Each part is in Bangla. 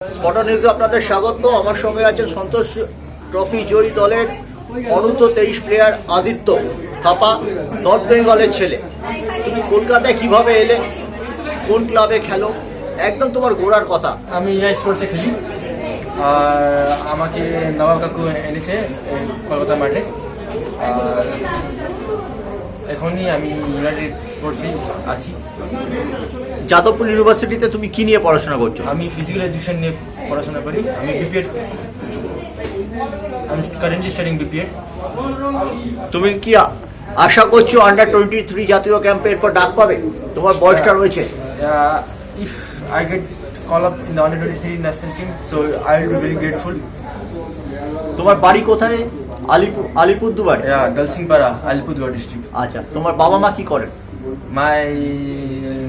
স্পটা নিউজে আপনাদের স্বাগত। আমার সঙ্গে আছেন সন্তোষ ট্রফি জয়ী দলের অনূর্ধ্ব তেইশ প্লেয়ার আদিত্য থাপা নর্থ বেঙ্গলের ছেলে। তুমি কলকাতায় কীভাবে এলে? কোন ক্লাবে খেলো? একদম তোমার গোড়ার কথা। আমি ইয়া স্পোর্টসে খেলি। আর আমাকে নবাব কাকু এনেছে কলকাতা মাঠে। এখনই আমি ইউনাইটেড স্পোর্টসে আছি। যাদবপুর ইউনিভার্সিটিতে তুমি কি নিয়ে পড়াশোনা করছ? আমি ফিজিক্যাল এডুকেশন নিয়ে পড়াশোনা করি। আমি বিপিএড আমি কারেন্টলি স্টাডিং বিপিএড তুমি কি আশা করছ আন্ডার টোয়েন্টি থ্রি জাতীয় ক্যাম্পে এরপর ডাক পাবে? তোমার বয়সটা রয়েছে। If I get call up in the under twenty three national team so I will be very grateful তোমার বাড়ি কোথায়? আলিপুর আলিপুরদুয়ার? দলসিংপাড়া আলিপুরদুয়ার ডিস্ট্রিক্ট আচ্ছা তোমার বাবা মা কি করেন? My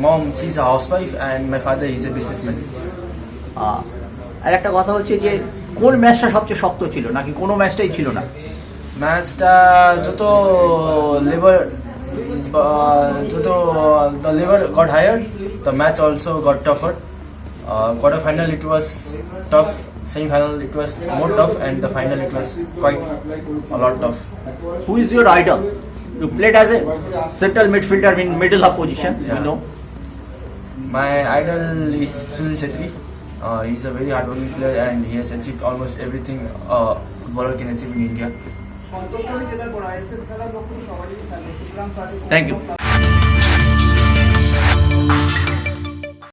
mom, she's a housewife, and my father, he's a businessman. আহ, আর একটা কথা হচ্ছে যে কোন ম্যাচটা সবচেয়ে শক্ত ছিল? নাকি কোনো ম্যাচটাই ছিল না? ম্যাচটা যত লেবার যত the labour got higher the match also got tougher quarter final it was tough semifinal it was more tough and the final it was quite a lot tough. Who is your idol? You played as a central midfielder in middle of position, yeah. you know. My idol is Sunil Chetri. Uh, he's a very hardworking player and he has achieved almost everything a footballer can achieve in India. Thank you.